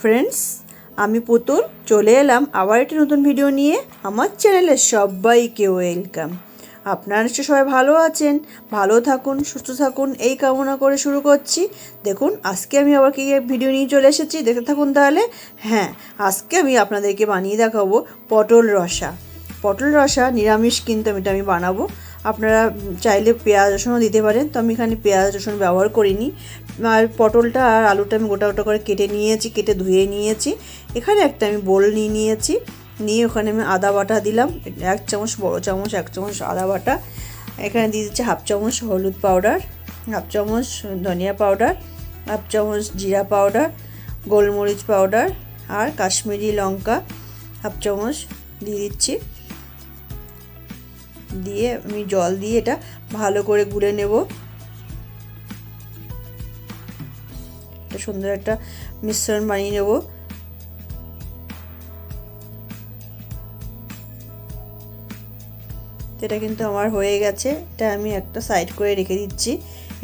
Friends আমি পুতুল, চলে এলাম আবার একটি নতুন ভিডিও নিয়ে। আমার চ্যানেলে সবাইকে ওয়েলকাম আপনারা নিশ্চয়ই সবাই ভালো আছেন, ভালো থাকুন, সুস্থ থাকুন, এই কামনা করে শুরু করছি। দেখুন, আজকে আমি আবার কি ভিডিও নিয়ে চলে এসেছি, দেখতে থাকুন তাহলে। হ্যাঁ আজকে আমি আপনাদেরকে বানিয়ে দেখাবো পটল রসা। পটল রসা নিরামিষ কিন্তু আমি এটা আমি বানাবো। আপনারা চাইলে পেঁয়াজ রসুনও দিতে পারেন। তো আমি এখানে পেঁয়াজ রসুন ব্যবহার করিনি। আর পটলটা আর আলুটা আমি গোটা গোটা করে কেটে নিয়েছি, কেটে ধুয়ে নিয়েছি। এখানে একটা আমি বোল নিয়ে নিয়েছি। নিয়ে ওখানে আমি আদা বাটা দিলাম। এক চামচ, বড় চামচ, এক চামচ আদা বাটা। এখানে দিয়ে দিচ্ছি হাফ চামচ হলুদ পাউডার, হাফ চামচ ধনিয়া পাউডার, হাফ চামচ জিরা পাউডার, গোলমরিচ পাউডার আর কাশ্মীরি লঙ্কা হাফ চামচ দিয়ে দিচ্ছি। দিয়ে আমি জল দিয়ে এটা ভালো করে গুলে নেব। একটা সুন্দর একটা মিশ্রণ বানিয়ে নেব। এটা কিন্তু আমার হয়ে গেছে। এটা আমি একটা সাইড করে রেখে দিচ্ছি।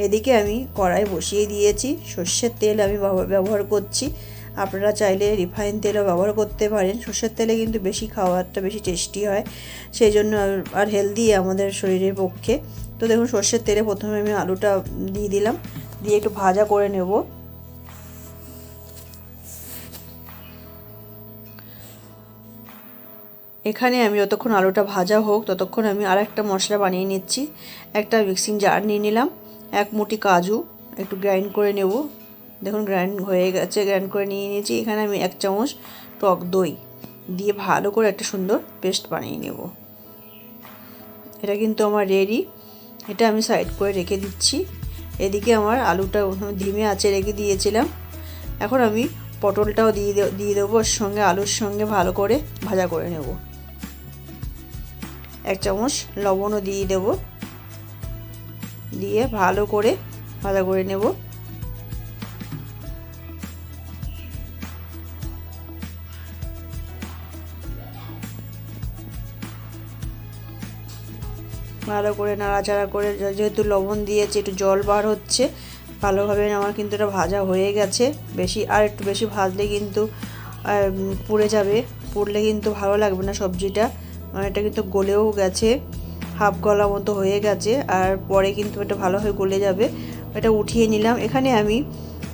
এদিকে আমি কড়াই বসিয়ে দিয়েছি। সর্ষের তেল আমি ব্যবহার করছি। আপনারা চাইলে রিফাইন তেলও ব্যবহার করতে পারেন। সর্ষের তেলে কিন্তু বেশি খাওয়ারটা বেশি টেস্টি হয়। সেই জন্য আর হেলদি আমাদের শরীরের পক্ষে। তো দেখুন, সর্ষের তেলে প্রথমে আমি আলুটা দিয়ে দিলাম। দিয়ে একটু ভাজা করে নেব। এখানে আমি যতক্ষণ আলুটা ভাজা হোক, ততক্ষণ আমি আর একটা মশলা বানিয়ে নিচ্ছি। একটা মিক্সিং জার নিয়ে নিলাম। এক মুঠি কাজু একটু গ্রাইন্ড করে নেব। দেখুন গ্রাইন্ড হয়ে গেছে গ্রাইন্ড করে নিয়ে নিয়েছি। এখানে আমি এক চামচ টক দই দিয়ে ভালো করে একটা সুন্দর পেস্ট বানিয়ে নেব। এটা কিন্তু আমার রেডি এটা আমি সাইড করে রেখে দিচ্ছি। এদিকে আমার আলুটা ধিমে আছে রেখে দিয়েছিলাম। এখন আমি পটলটাও দিয়ে দিয়ে দেবো, ওর সঙ্গে আলুর সঙ্গে ভালো করে ভাজা করে নেব। এক চামচ লবণও দিয়ে দেব। দিয়ে ভালো করে ভাজা করে নেব। ভালো করে নাড়াচাড়া করে যেহেতু লবণ দিয়েছি, একটু জল বার হচ্ছে, ভালোভাবে আমার কিন্তু এটা ভাজা হয়ে গেছে। বেশি আর একটু বেশি ভাজলে কিন্তু পুড়ে যাবে। পুড়লে কিন্তু ভালো লাগবে না সবজিটা। মানে এটা কিন্তু গলেও গেছে, হাফ গলা মতো হয়ে গেছে, আর পরে কিন্তু এটা ভালোভাবে গলে যাবে। এটা উঠিয়ে নিলাম। এখানে আমি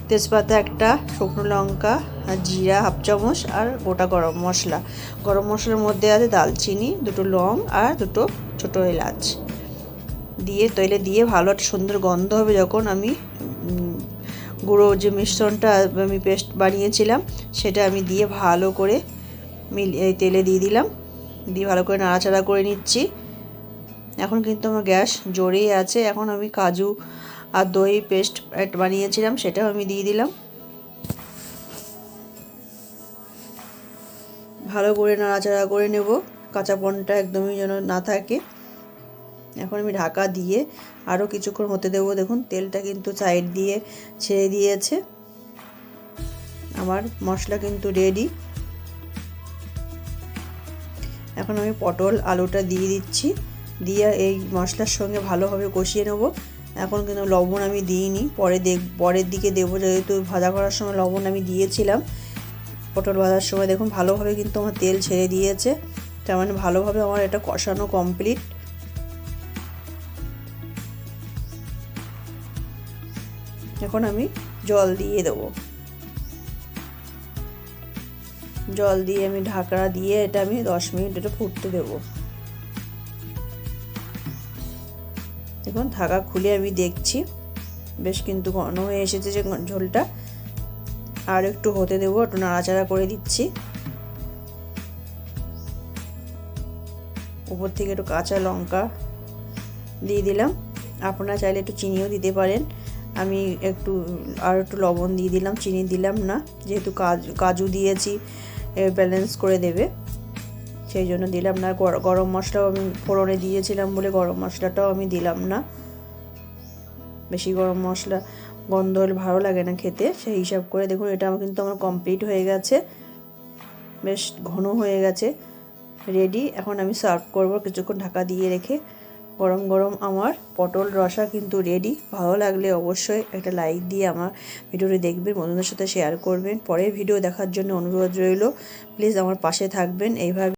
তেজপাতা একটা, শুকনো লঙ্কা, আর জিরা হাফ চামচ, আর গোটা গরম মশলা। গরম মশলার মধ্যে আছে দালচিনি, দুটো লং, আর দুটো ছোটো এলাচ। দিয়ে, তৈলে দিয়ে ভালো একটা সুন্দর গন্ধ হবে যখন আমি গুঁড়ো যে মিশ্রণটা আমি পেস্ট বানিয়েছিলাম, সেটা আমি দিয়ে ভালো করে মিল তেলে দিয়ে দিলাম। দিয়ে ভালো করে নাড়াচাড়া করে নিচ্ছি। এখন কিন্তু আমার গ্যাস জোরেই আছে। এখন আমি কাজু আর দই পেস্ট বানিয়েছিলাম, সেটাও আমি দিয়ে দিলাম। ভালো করে নাড়াচাড়া করে নেব, কাঁচা পনটা একদমই যেন না থাকে। এখন আমি ঢাকা দিয়ে আরও কিছুক্ষণ হতে দেবো। দেখুন, তেলটা কিন্তু সাইড দিয়ে ছেড়ে দিয়েছে। আমার মশলা কিন্তু রেডি এখন আমি পটল আলুটা দিয়ে দিচ্ছি। দিয়ে এই মশলার সঙ্গে ভালোভাবে কষিয়ে নেব। এখন কিন্তু লবণ আমি দিইনি। পরে দেখ, পরের দিকে দেবো যেহেতু ভাজা করার সময় লবণ আমি দিয়েছিলাম। পটল ভাজার সময় দেখুন ভালোভাবে কিন্তু আমার তেল ছেড়ে দিয়েছে। তার মানে ভালোভাবে আমার এটা কষানো কমপ্লিট এখন আমি জল দিয়ে দেবো। জল দিয়ে আমি ঢাকা দিয়ে এটা আমি দশ মিনিট এটা ফুটতে দেবো। দেখুন, ঢাকা খুলে আমি দেখছি। বেশ কিন্তু ঘন হয়ে এসেছে যে ঝোলটা। আর একটু হতে দেবো, একটু নাড়াচাড়া করে দিচ্ছি। উপর থেকে একটু কাঁচা লঙ্কা দিয়ে দিলাম। আপনারা চাইলে একটু চিনিও দিতে পারেন। আমি একটু, আর একটু লবণ দিয়ে দিলাম, চিনি দিলাম না। যেহেতু কাজু কাজু দিয়েছি ব্যালেন্স করে দেবে। সেই জন্য দিলাম না। গরম মশলাও আমি ফোড়নে দিয়েছিলাম বলে গরম মশলাটাও আমি দিলাম না। বেশি গরম মশলা, গন্ধ হলে ভালো লাগে না খেতে। সেই হিসাব করে দেখুন, এটা আমার কিন্তু আমার কমপ্লিট হয়ে গেছে। বেশ ঘন হয়ে গেছে। রেডি এখন আমি সার্ভ করব কিছুক্ষণ ঢাকা দিয়ে রেখে। গরম গরম আমার পটল রসা কিন্তু রেডি ভালো লাগলে অবশ্যই একটা লাইক দিয়ে আমার ভিডিওটি দেখবেন, বন্ধুদের সাথে শেয়ার করবেন। পরের ভিডিও দেখার জন্য অনুরোধ রইল। প্লিজ আমার পাশে থাকবেন। এইভাবে